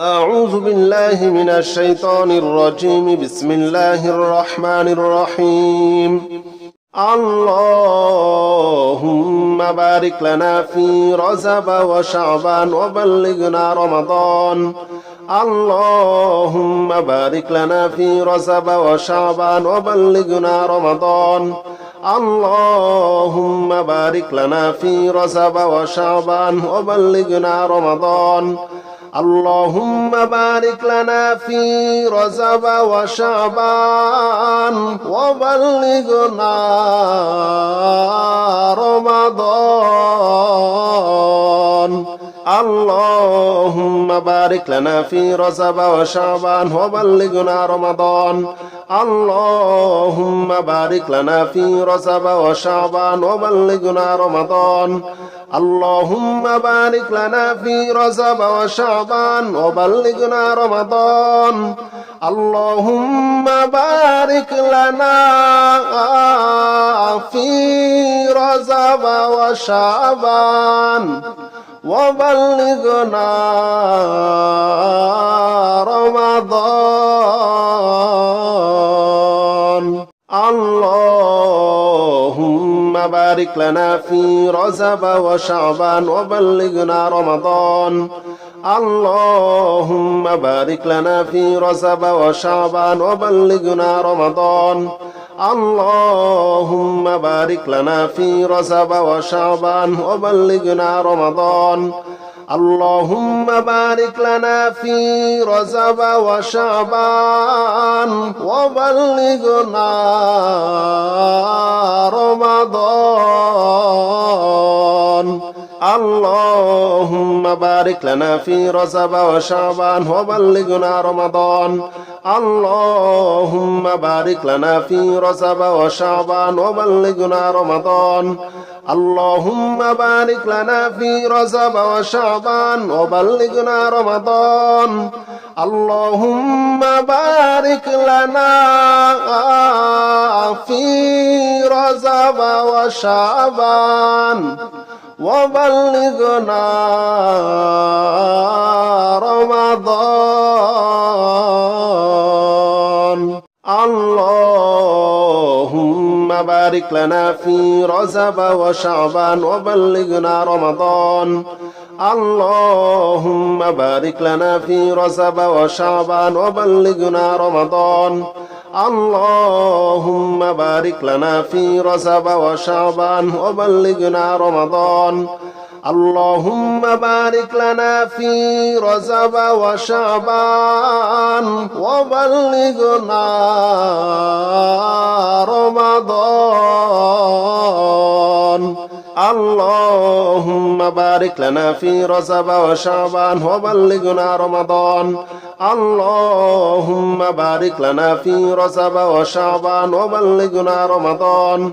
أعوذ بالله من الشيطان الرجيم. بسم الله الرحمن الرحيم. اللهم بارك لنا في رزب وشعبان وبلغنا رمضان. اللهم بارك لنا في رزب وشعبان وبلغنا رمضان. اللهم بارك لنا في رزب وشعبان وبلغنا رمضان. اللهم بارك لنا في رزب وشعبان وبلغنا رمضان. اللهم بارك لنا في رزب وشعبان وبلغنا رمضان. اللهم بارك لنا في رزب وشعبان وبلغنا رمضان. اللهم بارك لنا في رزب وشعبان وبلغنا رمضان اللهم بارك لنا في رزب وشعبان وبلغنا رمضان بارك لنا في رزب وشعبان وبلغنا رمضان. اللهم بارك لنا في رزب وشعبان وبلغنا رمضان. اللهم بارك لنا في رزب وشعبان وبلغنا رمضان. اللهم بارك لنا في رزب وشعبان وبلغنا رمضان. اللهم بارك لنا في رزب وشعبان وبلغنا رمضان. اللهم بارك لنا في رزب وشعبان وبلغنا رمضان. اللهم بارك لنا في رزب وشعبان وبلغنا رمضان اللهم بارك لنا في رزب وشعبان وبلغنا رمضان اللهم بارك لنا في رزب وشعبان وبلغنا رمضان. اللهم بارك لنا في رزب وشعبان وبلغنا رمضان. اللهم بارك لنا في رزب وشعبان وبلغنا رمضان. اللهم بارك لنا في رزب وشعبان وبلغنا رمضان اللهم بارك لنا في رزب وشعبان وبلغنا رمضان اللهم بارك لنا في رزب وشعبان وبلغنا رمضان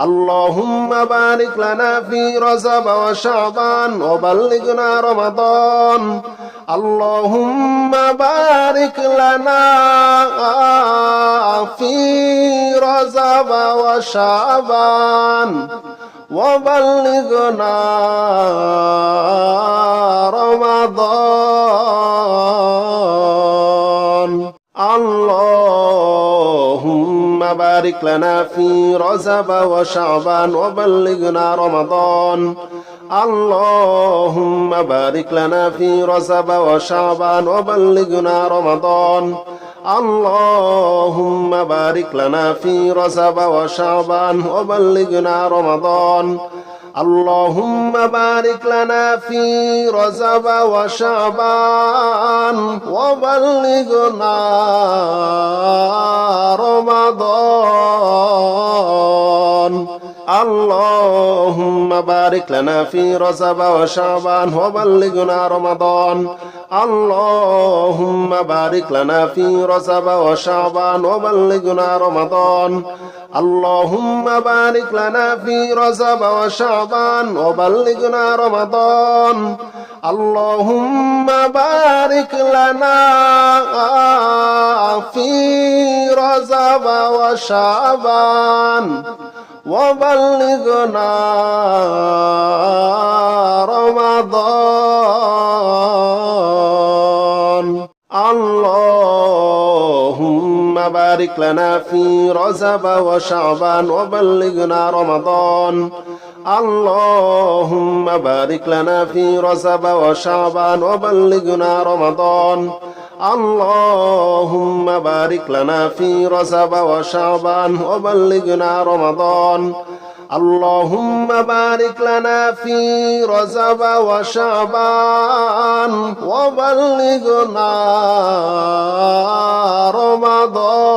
اللهم بارك لنا في رزب وشعبان وبلغنا رمضان اللهم بارك لنا في رزب وشعبان وبلغنا رمضان. اللهم بارك لنا في رزب وشعبان وبلغنا رمضان. اللهم بارك لنا في رزب وشعبان وبلغنا رمضان اللهم بارك لنا في رزب وشعبان وبلغنا رمضان اللهم بارك لنا في رزب وشعبان وبلغنا اللهم بارك لنا في رزب وشعبان وبلغنا رمضان. اللهم بارك لنا في رزب وشعبان وبلغنا رمضان. اللهم بارك لنا في رزب وشعبان وبلغنا رمضان. اللهم بارك لنا في رزب وشعبان. وبلغنا رمضان. اللهم بارك لنا في رجب وشعبان وبلغنا رمضان. اللهم بارك لنا في رجب وشعبان وبلغنا رمضان. اللهم بارك لنا في رجب وشعبان وبلغنا رمضان. اللهم بارك لنا في رجب وشعبان وبلغنا رمضان.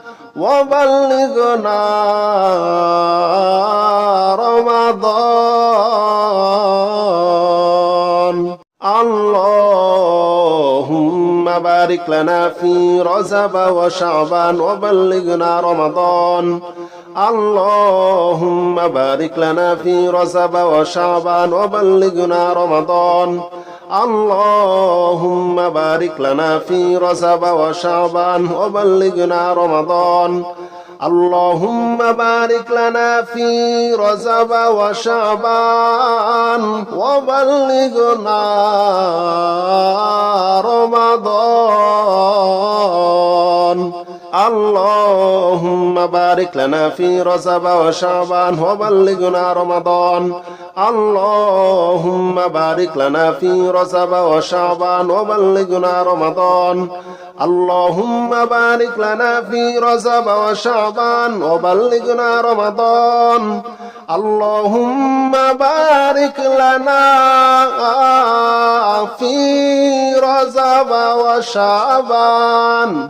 وبلغنا رمضان. اللهم بارك لنا في رجب وشعبان وبلغنا رمضان. اللهم بارك لنا في رجب وشعبان وبلغنا رمضان. اللهم بارك لنا في رجب وشعبان وبلغنا رمضان اللهم بارك لنا في رجب وشعبان وبلغنا رمضان اللهم بارك لنا في رجب وشعبان وبلغنا رمضان اللهم بارك لنا في رجب وشعبان وبلغنا رمضان. اللهم بارك لنا في رجب وشعبان وبلغنا رمضان. اللهم بارك لنا في رجب وشعبان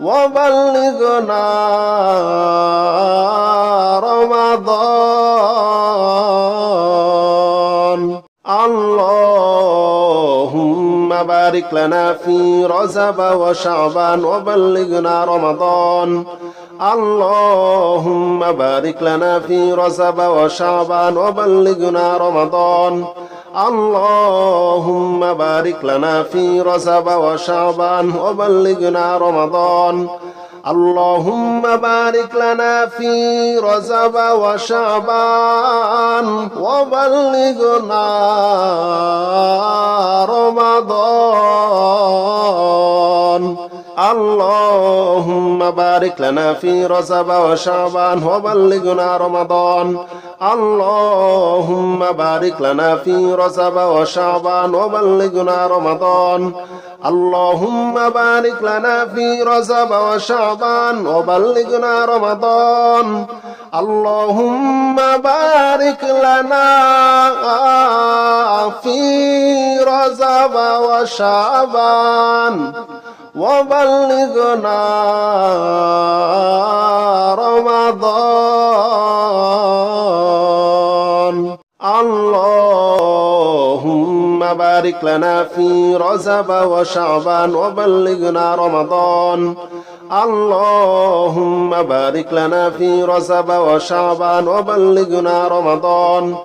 وبلغنا بارك لنا في رجب وشعبان وبلغنا رمضان. اللهم بارك لنا في رجب وشعبان وبلغنا رمضان. اللهم بارك لنا في رجب وشعبان وبلغنا رمضان. اللهم بارك لنا في رجب وشعبان وبلغنا رمضان. اللهم بارك لنا في رجب وشعبان وبلغنا رمضان. اللهم بارك لنا في رجب وشعبان وبلغنا رمضان. اللهم بارك لنا في رجب وشعبان وبلغنا رمضان. اللهم بارك لنا في رجب وشعبان وبلغنا رمضان. بارك لنا في رجب وشعبان وبلغنا رمضان. اللهم بارك لنا في رجب وشعبان وبلغنا رمضان.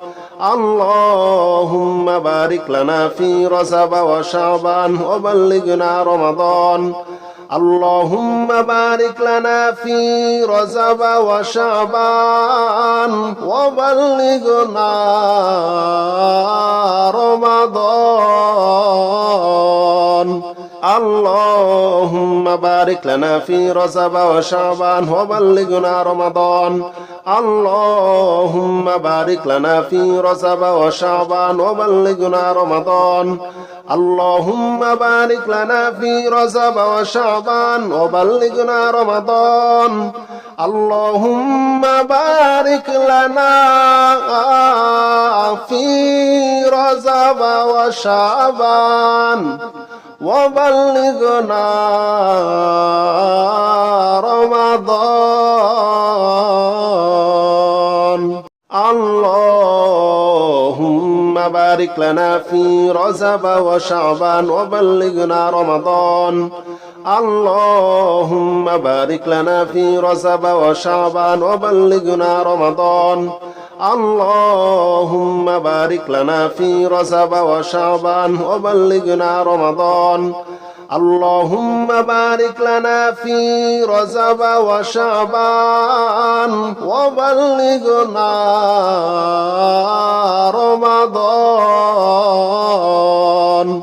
اللهم بارك لنا في رجب وشعبان وبلغنا رمضان. اللهم بارك لنا في رجب وشعبان وبلغنا رمضان اللهم بارك لنا في رجب وشعبان وبلغنا رمضان اللهم بارك لنا في رجب وشعبان وبلغنا رمضان. اللهم بارك لنا في رجب وشعبان وبلغنا رمضان. اللهم بارك لنا في رجب وشعبان وبلغنا رمضان. اللهم بارك لنا في رجب وشعبان وبلغنا رمضان. اللهم بارك لنا في رجب وشعبان وبلغنا رمضان. اللهم بارك لنا في رجب وشعبان وبلغنا رمضان. اللهم بارك لنا في رجب وشعبان وبلغنا رمضان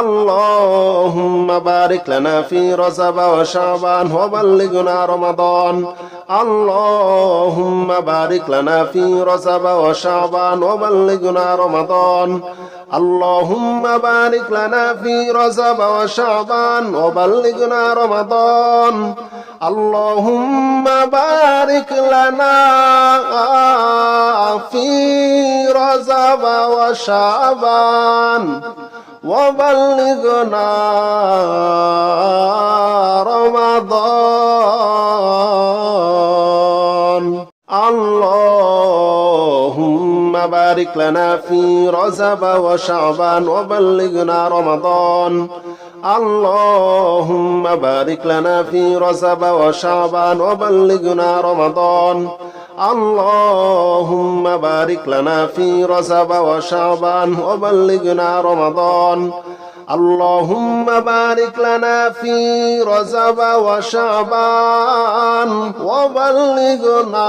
اللهم بارك لنا في رجب وشعبان وبلغنا رمضان اللهم بارك لنا في رجب وشعبان وبلغنا رمضان اللهم بارك لنا في رجب وشعبان وبلغنا رمضان اللهم بارك لنا في رجب وشعبان وبلغنا رمضان بارك لنا في رجب وشعبان وبلغنا رمضان. اللهم بارك لنا في رجب وشعبان وبلغنا رمضان. اللهم بارك لنا في رجب وشعبان وبلغنا رمضان. اللهم بارك لنا في رجب وشعبان وبلغنا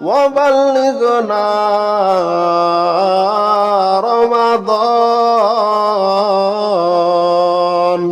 وبلغنا رمضان